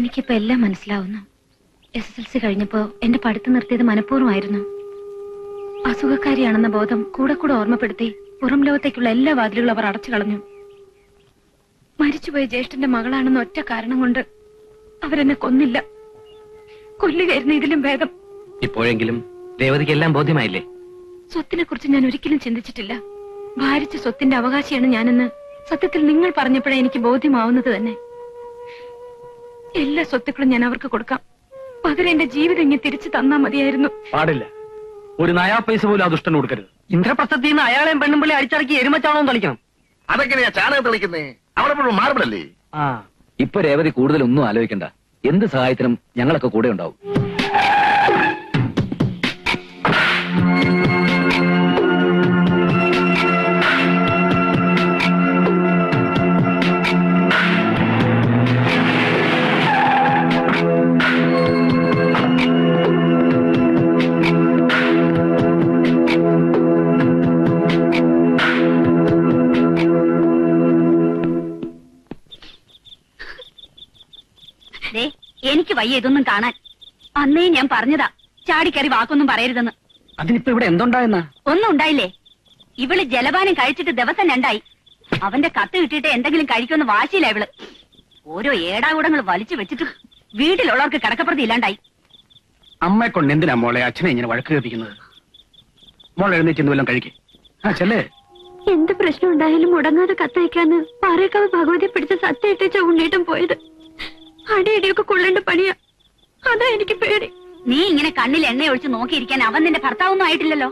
എനിക്കിപ്പോ എല്ലാം മനസ്സിലാവുന്നു. എസ് എസ് എൽ സി കഴിഞ്ഞപ്പോ എന്റെ പഠിത്തം നിർത്തിയത് മനഃപൂർവമായിരുന്നു. അസുഖക്കാരിയാണെന്ന ബോധം കൂടെ കൂടെ ഓർമ്മപ്പെടുത്തി പുറം ലോകത്തേക്കുള്ള എല്ലാ വാതിലുകളും അവർ അടച്ചു കളഞ്ഞു. മരിച്ചുപോയ ജ്യേഷ്ഠന്റെ മകളാണെന്ന ഒറ്റ കാരണം കൊണ്ട് അവരെന്നെ കൊന്നില്ല. കൊല്ലുകയായിരുന്നു ഇതിലും ഭേദം. ഇപ്പോഴെങ്കിലും രേവതിക്ക് എല്ലാം ബോധ്യമായില്ലേ? സ്വത്തിനെ കുറിച്ച് ഞാൻ ഒരിക്കലും ചിന്തിച്ചിട്ടില്ല. ഭാരിച്ച സ്വത്തിന്റെ അവകാശിയാണ് ഞാനെന്ന് സത്യത്തിൽ നിങ്ങൾ പറഞ്ഞപ്പോഴേ എനിക്ക് ബോധ്യമാവുന്നത് തന്നെ. എല്ലാ സ്വത്തുക്കളും ഞാൻ അവർക്ക് കൊടുക്കാം. പകരം എന്റെ ജീവിതം ഇങ്ങനെ തിരിച്ചു തന്നാ മതിയായിരുന്നു. പാടില്ല. ഒരു നയാ പൈസ പോലും ആ ദുഷ്ടന് കൊടുക്കരുത്. ഇന്ദ്രപ്രസ്ഥത്തിൽ നിന്ന് അയാളെയും പെണ്ണുമ്പിള്ളി അടിച്ചിറക്കി എരുമച്ചാണോ തളിക്കണം അതൊക്കെയാ ചാണകം തെളിക്കുന്നേ? അവിടെ മാർബിളല്ലേ? ആ. ഇപ്പൊ രേവതി കൂടുതലൊന്നും ആലോചിക്കണ്ട. എന്ത് സഹായത്തിനും ഞങ്ങളൊക്കെ കൂടെ ഉണ്ടാവും. ദേ എനിക്ക് വയ്യ ഇതൊന്നും കാണാൻ. അന്നേ ഞാൻ പറഞ്ഞതാ ചാടിക്കറി വാക്കൊന്നും പറയരുതെന്ന്. അതിനിപ്പോ ഇവിടെ എന്തുണ്ടായെന്ന? ഒന്നും ഉണ്ടായില്ലേ? ഇവൾ ജലപാനം കഴിച്ചിട്ട് ദിവസം രണ്ടായി. അവന്റെ കത്ത് കിട്ടിയിട്ട് എന്തെങ്കിലും കഴിക്കുമെന്ന് വാശിയില്ല ഇവൾ. ഓരോ ഏടാകൂടങ്ങൾ വലിച്ചു വെച്ചിട്ട് വീട്ടിലുള്ളവർക്ക് കിടക്കപ്പുറത്ത് ഇല്ലാണ്ടായി. അമ്മയെ കൊണ്ട് എന്തിനാ മോളെ അച്ഛനെ ഇങ്ങനെ വഴക്ക് കേൾപ്പിക്കുന്നത്? മോളെ എഴുന്നേറ്റ് എന്തുവല്ലം കഴിക്കേ. ആ ചെല്ലേ? എന്ത് പ്രശ്നം ഉണ്ടായാലും മുടങ്ങാതെ കത്തയക്കാന്ന് പാറേക്കാവ് ഭഗവതി പിടിച്ച സത്യമായിട്ടേച്ച ഉണ്ണീട്ടും പോയത്. അടിയടിയൊക്കെ കൊള്ളേണ്ട പണിയാ. അതാ എനിക്ക് പേടി. നീ ഇങ്ങനെ കണ്ണിൽ എണ്ണ ഒഴിച്ച് നോക്കിയിരിക്കാൻ അവൻ നിന്റെ ഭർത്താവൊന്നും ആയിട്ടില്ലല്ലോ.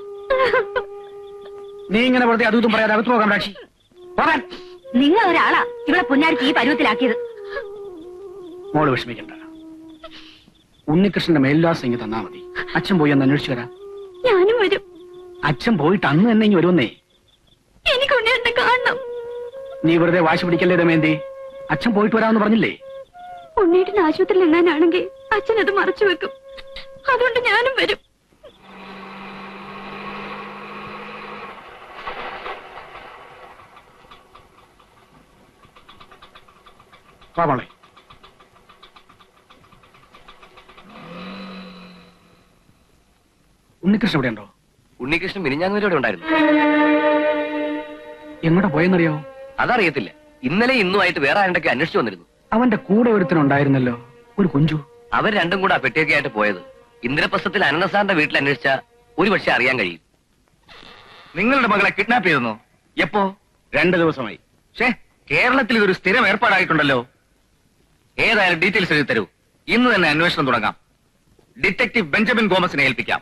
നീ ഇങ്ങനെ വെറുതെ അതും പറയാതെ അകത്ത് പോകാം രാക്ഷി. പോകാൻ. നിങ്ങൾ ഒരാളാ ഇവളെ പുന്നാരിക്ക് ഈ പരുവത്തിലാക്കിയത്. മോൾ വിഷമിക്കണ്ട. ഉണ്ണികൃഷ്ണന്റെ മേൽവിലാസം ഇങ്ങ് തന്നാ മതി. അച്ഛൻ പോയി ഒന്ന് അന്വേഷിച്ചു വരാം. ഞാനും വരും. അച്ഛൻ പോയിട്ട് അന്ന് തന്നെ ഇനി വരുമെന്നേ. എനിക്ക് ഉണ്ണിയേട്ടനെ കാണണം. നീ വെറുതെ വാശി പിടിക്കല്ലേ ദമയന്തി അച്ഛൻ പോയിട്ട് വരാമെന്ന് പറഞ്ഞില്ലേ? ഉണ്ണീട്ടൻ ആശുപത്രിയിൽ എങ്ങാനാണെങ്കിൽ അച്ഛൻ അത് മറച്ചു വെക്കും. അതുകൊണ്ട് ഞാനും വരും. ഉണ്ണികൃഷ്ണൻ ഇവിടെ ഉണ്ടോ ഉണ്ണികൃഷ്ണൻ മിനിഞ്ഞാങ്ങൂരോടെ ഉണ്ടായിരുന്നു. എങ്ങോട്ടാ പോയെന്നറിയോ? അതറിയത്തില്ല. ഇന്നലെ ഇന്നുമായിട്ട് വേറെ ആരുടെ അന്വേഷിച്ചു വന്നിരുന്നു. അവന്റെ കൂടെ ഒരുത്തനുണ്ടായിരുന്നല്ലോ ഒരു കുഞ്ചു. അവർ രണ്ടും കൂടെ ആ പെട്ടിയൊക്കെ ആയിട്ട് പോയത്. ഇന്ദ്രപ്രസ്ഥത്തിൽ അനന്തസാറിന്റെ വീട്ടിൽ അന്വേഷിച്ച ഒരു പക്ഷെ അറിയാൻ കഴിയും. നിങ്ങളുടെ മകളെ കിഡ്നാപ്പ് ചെയ്തോ എപ്പോ? രണ്ടു ദിവസമായി. ഷേ കേരളത്തിൽ ഇതൊരു സ്ഥിരം ഏർപ്പാടായിട്ടുണ്ടല്ലോ. ഏതായാലും ഡീറ്റെയിൽസ് എഴുതി തരൂ ഇന്ന് തന്നെ അന്വേഷണം തുടങ്ങാം. ഡിറ്റക്ടീവ് ബെഞ്ചമിൻ ഗോമസിനെ ഏൽപ്പിക്കാം.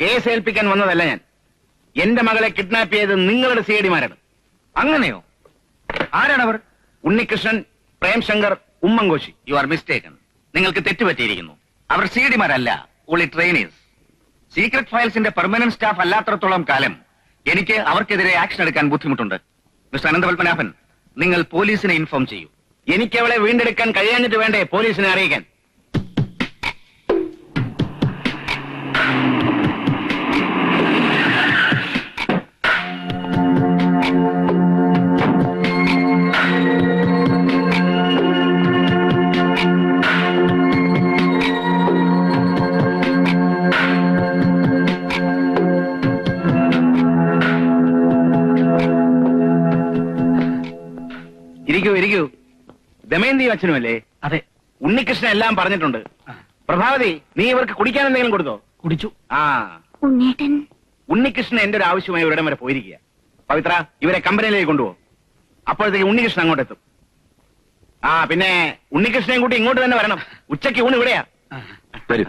കേസ് ഏൽപ്പിക്കാൻ വന്നതല്ല ഞാൻ. എന്റെ മകളെ കിഡ്നാപ്പ് ചെയ്ത് നിങ്ങളുടെ സി ഡിമാരാണ് അങ്ങനെയോ? ആരാണവർ? Unnikrishnan Premshankar Oommen Koshy. You are mistaken നിങ്ങൾക്ക് തെറ്റുപറ്റിയിരിക്കുന്നു. അവർ സി ഡിമാരല്ല ഉള്ളി ട്രെയിനേഴ്സ് സീക്രട്ട് ഫയൽസിന്റെ പെർമനന്റ് സ്റ്റാഫ് അല്ലാത്തടത്തോളം കാലം എനിക്ക് അവർക്കെതിരെ ആക്ഷൻ എടുക്കാൻ ബുദ്ധിമുട്ടുണ്ട്. മിസ്റ്റർ അനന്തപത്മനാഭൻ നിങ്ങൾ പോലീസിനെ ഇൻഫോം ചെയ്യൂ. എനിക്ക് അവളെ വീണ്ടെടുക്കാൻ കഴിയാഞ്ഞിട്ട് വേണ്ടേ പോലീസിനെ അറിയിക്കാൻ? ദമയന്തി അച്ഛനുമല്ലേ? അതെ. ഉണ്ണികൃഷ്ണൻ എല്ലാം പറഞ്ഞിട്ടുണ്ട്. പ്രഭാവതി നീ ഇവർക്ക് കുടിക്കാൻ എന്തെങ്കിലും കൊടുത്തോ? കുടിച്ചു. ആ. ഉണ്ണേട്ടൻ ഉണ്ണികൃഷ്ണൻ എന്റെ ഒരു ആവശ്യമായി ഇവിടം വരെ പോയിരിക്കുക. പവിത്ര ഇവരെ കമ്പനിയിലേക്ക് കൊണ്ടുപോകും അപ്പോഴത്തേക്ക് ഉണ്ണികൃഷ്ണൻ അങ്ങോട്ട് എത്തും ആ പിന്നെ ഉണ്ണികൃഷ്ണൻ കൂട്ടി ഇങ്ങോട്ട് തന്നെ വരണം. ഉച്ചയ്ക്ക് ഊണ് ഇവിടെയാ. വരും.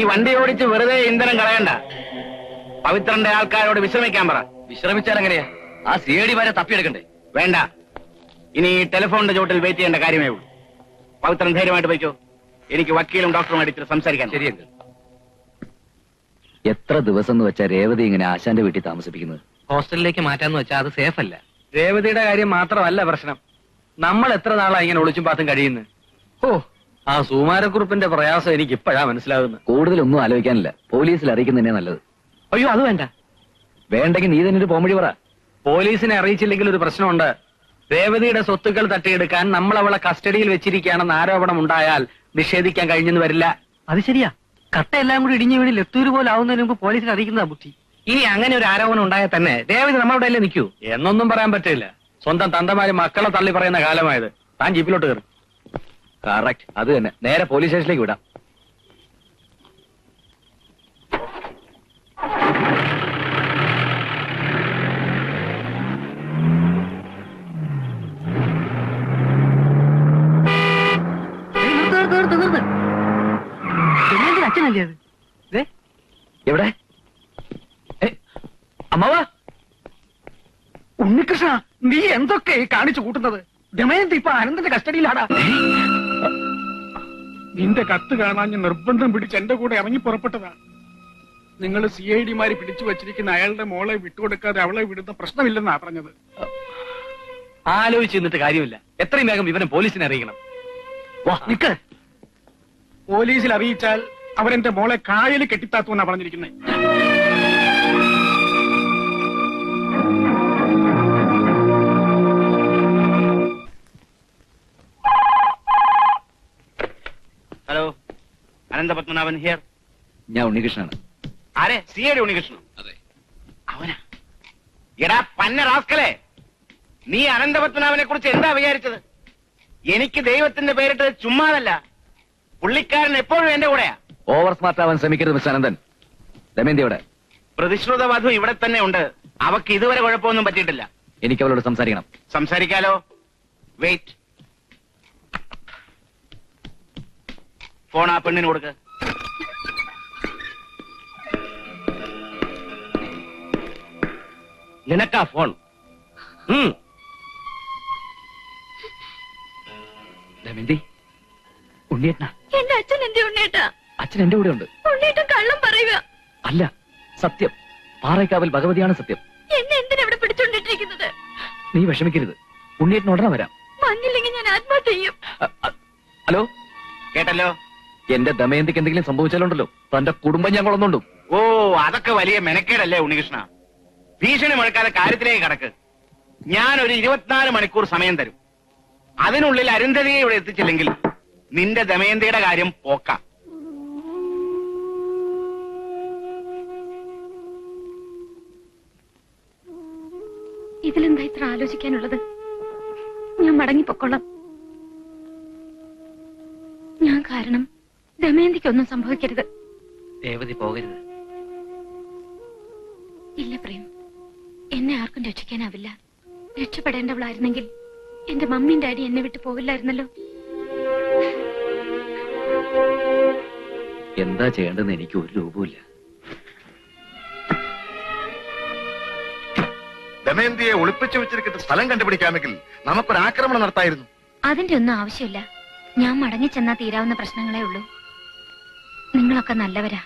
ഇനി വണ്ടി ഓടിച്ച് വെറുതെ ഇന്ധനം കളയണ്ട. പവിത്രന്റെ ആൾക്കാരോട് വിശ്രമിക്കാൻ പറ. വിശ്രമിച്ചാൽ എങ്ങനെയാ? ആ സി ഐ ഡിമാരെ തപ്പിയെടുക്കണ്ടേ? വേണ്ട. ഇനി ടെലിഫോണിന്റെ ചോട്ടിൽ വെയിറ്റ് ചെയ്യേണ്ട കാര്യമേ ഉള്ളൂ. പവിത്രൻ ധൈര്യമായിട്ട് പോയിക്കോ. എനിക്ക് വക്കീലും ഡോക്ടറുമായിട്ട് ഇത്തിരി സംസാരിക്കാൻ ശരിയെങ്കിൽ. എത്ര ദിവസം എന്ന് വെച്ചാ രേവതി ഇങ്ങനെ ആശാന്റെ വീട്ടിൽ താമസിപ്പിക്കുന്നത്? ഹോസ്റ്റലിലേക്ക് മാറ്റാന്ന് വെച്ചാൽ അത് സേഫ് അല്ല. രേവതിയുടെ കാര്യം മാത്രമല്ല പ്രശ്നം. നമ്മൾ എത്ര നാളാ ഇങ്ങനെ ഒളിച്ചും പാത്തും കഴിയുന്നത്? ഓ ആ സുമാരക്കുറിപ്പിന്റെ പ്രയാസം എനിക്ക് ഇപ്പോഴാ മനസ്സിലാകുന്നത്. കൂടുതലൊന്നും ആലോചിക്കാനില്ല. പോലീസിൽ അറിയിക്കുന്നതന്നെ നല്ലത്. അയ്യോ അത് വേണ്ട. വേണ്ടെങ്കിൽ നീ തന്നെ ഒരു പോംവഴി പറ. പോലീസിനെ അറിയിച്ചില്ലെങ്കിൽ ഒരു പ്രശ്നമുണ്ട്. രേവതിയുടെ സ്വത്തുക്കൾ തട്ടിയെടുക്കാൻ നമ്മൾ അവളെ കസ്റ്റഡിയിൽ വെച്ചിരിക്കുകയാണെന്ന് ആരോപണം ഉണ്ടായാൽ നിഷേധിക്കാൻ കഴിഞ്ഞെന്ന് വരില്ല. അത് ശരിയാ. കട്ട എല്ലാം കൂടി ഇടിഞ്ഞു വീണിൽ ലെത്തൂര് പോലെ ആവുന്നതിന് മുമ്പ് പോലീസിൽ അറിയിക്കുന്നതാ ബുദ്ധി. ഇനി അങ്ങനെ ഒരു ആരോപണം ഉണ്ടായാൽ തന്നെ രേവതി നമ്മളവിടെ അല്ലേ നിൽക്കൂ? എന്നൊന്നും പറയാൻ പറ്റില്ല. സ്വന്തം തന്തമാര് മക്കളെ തള്ളി പറയുന്ന കാലമായത്. താൻ ജീപ്പിലോട്ട് കയറും. കറക്റ്റ്. അത് തന്നെ. നേരെ പോലീസ് സ്റ്റേഷനിലേക്ക് വിടാം. അച്ഛനല്ലേ അത്? എവിടെ? അമ്മാവാ? ഉണ്ണികൃഷ്ണ നീ എന്തൊക്കെ കാണിച്ചു കൂട്ടുന്നത്? ദമയന്തി ഇപ്പൊ അനന്തന്റെ കസ്റ്റഡിയിലാടാ. നിന്റെ കത്ത് കാണാൻ ഞാൻ നിർബന്ധം പിടിച്ച് എന്റെ കൂടെ ഇറങ്ങി പുറപ്പെട്ടതാ. നിങ്ങൾ സി ഐ ഡിമാര് പിടിച്ചു വച്ചിരിക്കുന്ന അയാളുടെ മോളെ വിട്ടുകൊടുക്കാതെ അവളെ വിടുന്ന പ്രശ്നമില്ലെന്നാ പറഞ്ഞത്. ആലോചിച്ച് നിന്നിട്ട് കാര്യമില്ല. എത്രയും വേഗം ഇവനെ പോലീസിനെ അറിയിക്കണം. പോലീസിൽ അറിയിച്ചാൽ അവരെന്റെ മോളെ കായൽ കെട്ടിത്താത്തുവെന്നാ പറഞ്ഞിരിക്കുന്നത് അനന്തപത്മനാഭൻ ഹിയർ ഞാൻ ഉണ്ണികൃഷ്ണനാണ്. ആരെ? സി ഡി ഉണ്ണികൃഷ്ണൻ അതെ. അവനാ. എടാ പന്ന റാസ്കലെ നീ അനന്തപത്മനാഭനെ കുറിച്ച് എന്താ വിചാരിച്ചത്? എനിക്ക് ദൈവത്തിന്റെ പേരിട്ട് ചുമ്മാതല്ല പുള്ളിക്കാരൻ എപ്പോഴും എന്റെ കൂടെയാ. ഓവർ സ്മാർട്ട് ആവാൻ ശ്രമിക്കരുത് മിസ്റ്റർ അനന്തൻ. ദമയന്തി എവിടെ പ്രതിശ്രുത വധു ഇവിടെ തന്നെ ഉണ്ട്. അവക്ക് ഇതുവരെ കുഴപ്പമൊന്നും പറ്റിയിട്ടില്ല. എനിക്ക് അവളോട് സംസാരിക്കണം. സംസാരിക്കാലോ? വെയിറ്റ് ഫോൺ ആ പെണ്ണിന് കൊടുക്ക്. നിനക്കാ ഫോൺ. ഉം. ദമയന്തി ഉണ്ണിയേട്ടനാ. എന്റെ അച്ഛൻ എന്റെ അച്ഛൻ എന്റെ കൂടെ ഉണ്ട് കള്ളം പറയുക. അല്ല സത്യം. പാറയ്ക്കാവിൽ ഭഗവതിയാണ് സത്യം. എന്നെ എന്തിനാ ഇവിടെ പിടിച്ചോണ്ടിട്ടിരിക്കുന്നത് നീ വിഷമിക്കരുത്. ഉണ്ണിയേട്ടൻ ഉടനെ വരാം. മഞ്ഞില്ലെങ്കിൽ ഞാൻ ആത്മഹത്യ ചെയ്യും. ഹലോ? കേട്ടല്ലോ? എന്റെ ദമയന്തിക്ക് എന്തെങ്കിലും സംഭവിച്ചാലുണ്ടല്ലോ. തന്റെ കുടുംബം ഞാൻ കൊളന്നുണ്ടും ഓ അതൊക്കെ വലിയ മെനക്കേടല്ലേ ഉണ്ണികൃഷ്ണ. ഭീഷണി മുഴക്കാതെ കാര്യത്തിലേക്ക് കടക്ക്. ഞാൻ ഒരു ഇരുപത്തിനാല് മണിക്കൂർ സമയം തരും. അതിനുള്ളിൽ അരുന്ധതിയെ ഇവിടെ എത്തിച്ചില്ലെങ്കിൽ നിന്റെ ദമയന്തിയുടെ കാര്യം പോക്ക. ഇതിലെന്താ ഇത്ര ആലോചിക്കാനുള്ളത്? ഞാൻ മടങ്ങിപ്പോക്കൊള്ളാം ഞാൻ കാരണം ദമയന്തിക്കൊന്നും സംഭവിക്കരുത്. രേവതി പോകരുത്. ഇല്ല പ്രേം. എന്നെ ആർക്കും രക്ഷിക്കാനാവില്ല. രക്ഷപ്പെടേണ്ടവളായിരുന്നെങ്കിൽ എന്റെ മമ്മിയും ഡാഡി എന്നെ വിട്ടു പോവില്ലായിരുന്നല്ലോ. എന്താ ചെയ്യേണ്ടെന്ന് എനിക്ക് ഒരു രൂപമില്ല ദമയന്തിയെ ഒളിപ്പിച്ചു വെച്ചിരിക്കുന്ന സ്ഥലം കണ്ടുപിടിക്കാമെങ്കിൽ നമുക്കൊരാക്രമണം നടത്തായിരുന്നു. അതിന്റെ ഒന്നും ആവശ്യമില്ല. ഞാൻ മടങ്ങി ചെന്നാ തീരാവുന്ന പ്രശ്നങ്ങളേ ഉള്ളൂ. നിങ്ങളൊക്കെ നല്ലവരാ.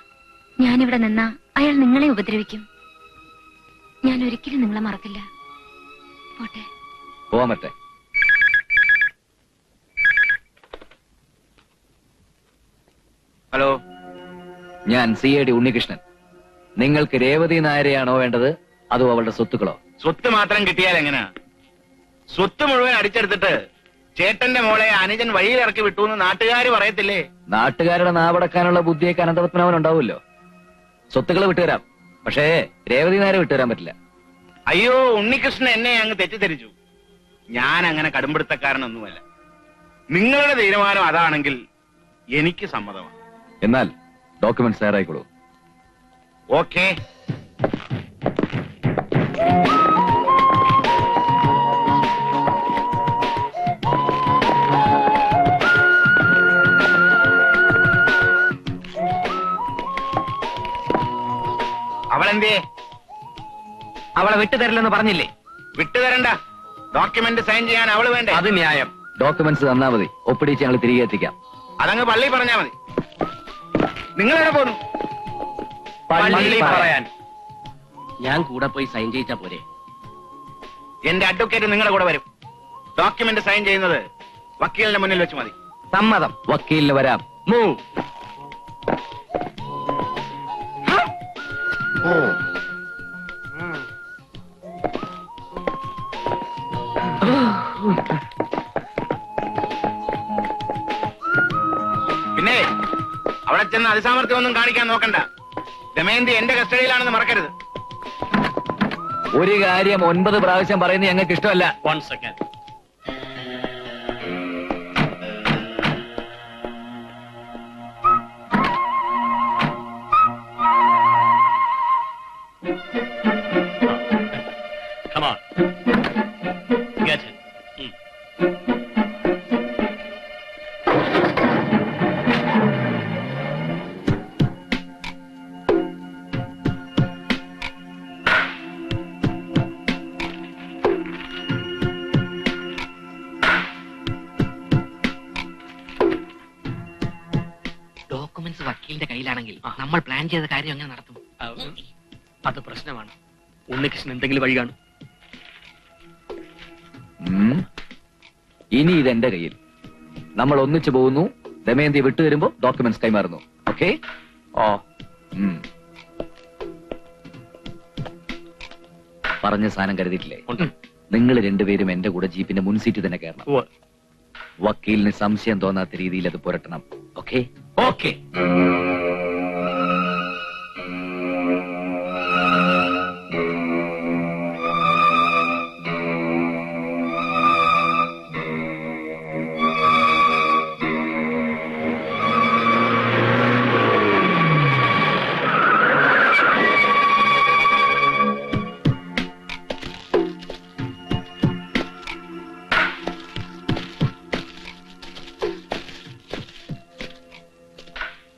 ഞാനിവിടെ നിന്നാ അയാൾ നിങ്ങളെ ഉപദ്രവിക്കും. ഞാൻ ഒരിക്കലും നിങ്ങളെ മറക്കില്ല. പോട്ടെ. പോവാമത്തെ ഹലോ ഞാൻ സി ഐ ഡി ഉണ്ണികൃഷ്ണൻ. നിങ്ങൾക്ക് രേവതി നായരെയാണോ വേണ്ടത്? അതോ അവളുടെ സ്വത്തുക്കളോ? സ്വത്ത് മാത്രം കിട്ടിയാൽ എങ്ങനെയാ സ്വത്ത് മുഴുവൻ അടിച്ചെടുത്തിട്ട് ചേട്ടന്റെ മോളെ അനുജൻ വഴിയിലിറക്കി വിട്ടു എന്ന് നാട്ടുകാർ പറയത്തില്ലേ? നാട്ടുകാരുടെ നാവടക്കാനുള്ള ബുദ്ധിയൊക്കെ അനന്തപത്മനാഭൻ ഉണ്ടാവുമല്ലോ. സ്വത്തുക്കൾ വിട്ടുതരാം. പക്ഷേ രേവതി നേരെ വിട്ടുതരാൻ പറ്റില്ല. അയ്യോ ഉണ്ണികൃഷ്ണൻ എന്നെ അങ്ങ് തെറ്റിദ്ധരിച്ചു. ഞാൻ അങ്ങനെ കടുംപിടുത്തക്കാരനൊന്നുമല്ല. നിങ്ങളുടെ തീരുമാനം അതാണെങ്കിൽ എനിക്ക് സമ്മതമാണ്. എന്നാൽ ഡോക്യുമെന്റ്സ് തയ്യാറായിക്കോളൂ. ഓക്കേ. അവളെന്തേ അവളെ വിട്ടുതരില്ലെന്ന് പറഞ്ഞില്ലേ? വിട്ടുതരണ്ട. ഡോക്യുമെന്റ് സൈൻ ചെയ്യാൻ അവൾ വേണ്ടേ? അത് ന്യായം. ഡോക്യുമെന്റ്സ് തന്നാ മതി. ഒപ്പിടിച്ച് ഞങ്ങൾ തിരികെ എത്തിക്കാം. അതങ്ങ് പള്ളി പറഞ്ഞാ മതി. നിങ്ങൾ എവിടെ പോന്നു? പള്ളി പറയാൻ. ഞാൻ കൂടെ പോയി സൈൻ ചെയ്യിച്ചാ പോരെ? എന്റെ അഡ്വക്കേറ്റ് നിങ്ങളുടെ കൂടെ വരും. ഡോക്യുമെന്റ് സൈൻ ചെയ്യുന്നത് വക്കീലിന്റെ മുന്നിൽ വെച്ച് മതി. സമ്മതം. വക്കീലിന് വരാം. മൂവ് അവിടെ ചെന്ന് അതിസാമർത്ഥ്യം ഒന്നും കാണിക്കാൻ നോക്കണ്ട. ദമയന്തി എന്റെ കസ്റ്റഡിയിലാണെന്ന് മറക്കരുത്. ഒരു കാര്യം ഒൻപത് പ്രാവശ്യം പറയുന്നത് ഞങ്ങൾക്ക് ഇഷ്ടമല്ല. One second Come on. Get it. Documents നമ്മൾ പ്ലാൻ ചെയ്ത കാര്യം എങ്ങനെ നടത്തും. അത് പ്രശ്നമാണ്. ഉണ്ണികൃഷ്ണൻ എന്തെങ്കിലും വഴി കാണും. ഇനി ഇതെന്റെ എന്റെ കയ്യിൽ. നമ്മൾ ഒന്നിച്ചു പോകുന്നു. ദമയന്തി വിട്ടുതരുമ്പോ ഡോക്യുമെന്റ്സ് കൈമാറുന്നു. ഓക്കെ ഓ. പറഞ്ഞ സാധനം കരുതിയിട്ടില്ലേ? നിങ്ങൾ രണ്ടുപേരും എന്റെ കൂടെ ജീപ്പിന്റെ മുൻസീറ്റ് തന്നെ കയറണം. വക്കീലിന് സംശയം തോന്നാത്ത രീതിയിൽ അത് പുരട്ടണം. ഓക്കെ ഓക്കെ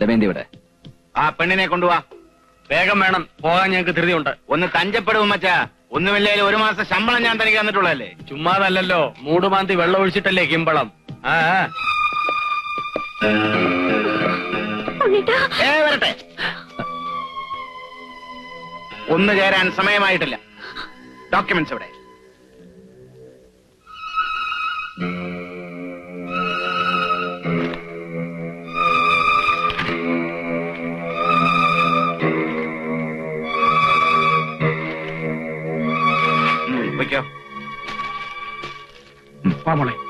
ദമയന്തി ഇവിടെ. ആ പെണ്ണിനെ കൊണ്ടുവാ. വേഗം വേണം. പോകാൻ ഞങ്ങൾക്ക് ധൃതിയുണ്ട്. ഒന്ന് തഞ്ചപ്പെടും മച്ചാ ഒന്നുമില്ലേ ഒരു മാസം ശമ്പളം ഞാൻ തനിക്ക് തന്നിട്ടുള്ളതല്ലേ? ചുമ്മാതല്ലല്ലോ. മൂടുമാന്തി വെള്ളം ഒഴിച്ചിട്ടല്ലേ കിമ്പളം. ആ ആ. ഏ വരട്ടെ. ഒന്ന് ചേരാൻ സമയമായിട്ടില്ല. ഡോക്യുമെന്റ്സ് ഇവിടെ. பாமலை.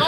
ആ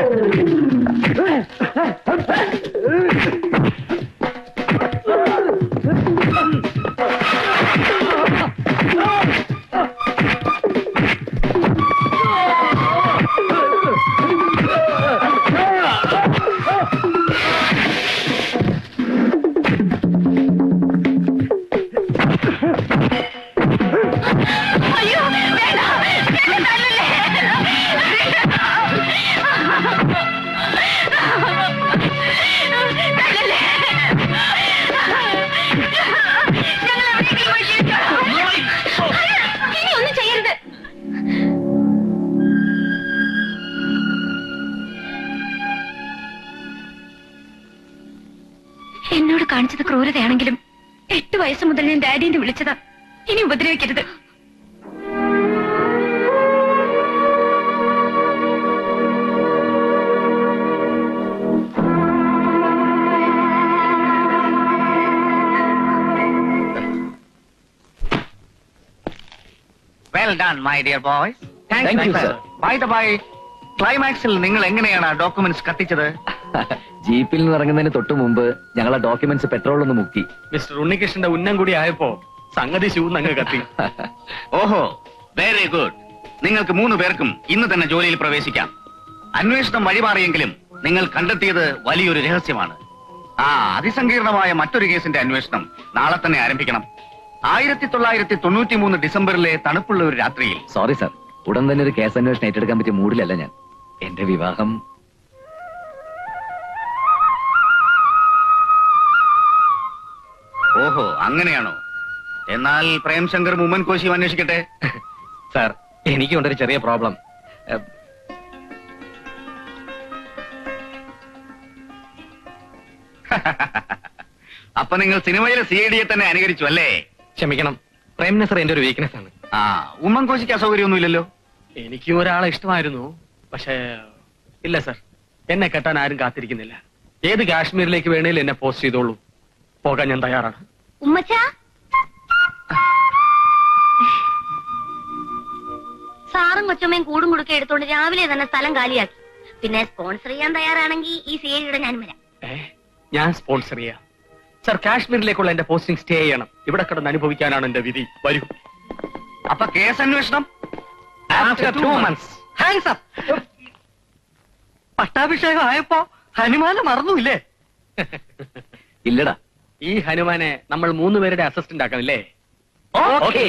ഇനി കാണിച്ചത് ക്രൂരതയാണെങ്കിലും എട്ട് വയസ്സ് മുതൽ ഞാൻ ഡാഡിന്ന് വിളിച്ചതാ. ഇനി ഉപദ്രവിക്കരുത്. Well done my dear boy Thank you, sir. By the by ക്ലൈമാക്സിൽ നിങ്ങൾ എങ്ങനെയാണ് ഡോക്യുമെന്റ്സ് കത്തിച്ചത്? ജീപ്പിൽ നിന്ന് ഇറങ്ങുന്നതിന് തൊട്ട് മുമ്പ് ഞങ്ങളെ ഡോക്യുമെന്റ്സ് പെട്രോൾ ഒന്ന് മുക്കി. മിസ്റ്റർ ഉണ്ണികൃഷ്ണന്റെ ഉന്നം കൂടി ആയപ്പോ സംഗതി ശൂന്നങ്ങ് കത്തി. ഓഹോ വെരി ഗുഡ് നിങ്ങൾക്ക് മൂന്ന് പേർക്കും ഇന്ന് തന്നെ ജോലിയിൽ പ്രവേശിക്കാം. അന്വേഷണം വഴിമാറിയെങ്കിലും നിങ്ങൾ കണ്ടെത്തിയത് വലിയൊരു രഹസ്യമാണ്. ആ അതിസങ്കീർണമായ മറ്റൊരു കേസിന്റെ അന്വേഷണം നാളെ തന്നെ ആരംഭിക്കണം. ആയിരത്തി തൊള്ളായിരത്തി തൊണ്ണൂറ്റി മൂന്ന് ഡിസംബറിലെ തണുപ്പുള്ള ഒരു രാത്രിയിൽ. സോറി സാർ ഉടൻ തന്നെ ഒരു കേസ് അന്വേഷണം ഏറ്റെടുക്കാൻ പറ്റിയ മൂഡിലല്ല ഞാൻ. എന്റെ വിവാഹം ഓഹോ അങ്ങനെയാണോ? എന്നാൽ പ്രേംശങ്കർ മുമ്മൻ കോശി അന്വേഷിക്കട്ടെ. സാർ എനിക്കുണ്ടൊരു ചെറിയ പ്രോബ്ലം. അപ്പൊ നിങ്ങൾ സിനിമയിലെ സി ഡിയെ തന്നെ അനുകരിച്ചു അല്ലേ? ക്ഷമിക്കണം. പ്രേം നസർ എന്റെ ഒരു വീക്ക്നെസ് ആണ്. ആ ഉമ്മൻ കോശിക്ക് അസൗകര്യമൊന്നുമില്ലല്ലോ? എനിക്കും ഒരാളെ ഇഷ്ടമായിരുന്നു പക്ഷേ ഇല്ല സർ എന്നെ കെട്ടാൻ ആരും കാത്തിരിക്കുന്നില്ല. ഏത് കാശ്മീരിലേക്ക് വേണേലും എന്നെ പോസ്റ്റ് ചെയ്തോളൂ. പോകാൻ ഞാൻ തയ്യാറാണ്. ഉമ്മച്ചാ? സാറും കൊച്ചമ്മയും കൂടും കുടുക്കെ എടുത്തോണ്ട് രാവിലെ തന്നെ സ്ഥലം കാലിയാക്കി. പിന്നെ സ്പോൺസർ ചെയ്യാൻ തയ്യാറാണെങ്കിൽ ഈ സി ഐയുടെ ഞാൻ വരാം. ഏ ഞാൻ സ്പോൺസർ ചെയ്യാം. സർ കാശ്മീരിലേക്കുള്ള എന്റെ പോസ്റ്റിംഗ് സ്റ്റേ ചെയ്യണം. ഇവിടെ കിടന്ന് അനുഭവിക്കാനാണ് എന്റെ വിധി. വരൂ. അപ്പൊ കേസ് അന്വേഷണം? After two months. Hands up. പട്ടാഭിഷേകം ആയപ്പോ ഹനുമാനെ മറന്നുമില്ലേ ഇല്ലടാ. ഈ ഹനുമാനെ നമ്മൾ മൂന്ന് പേരുടെ അസിസ്റ്റന്റ് ആക്കാം അല്ലേ ഓക്കേ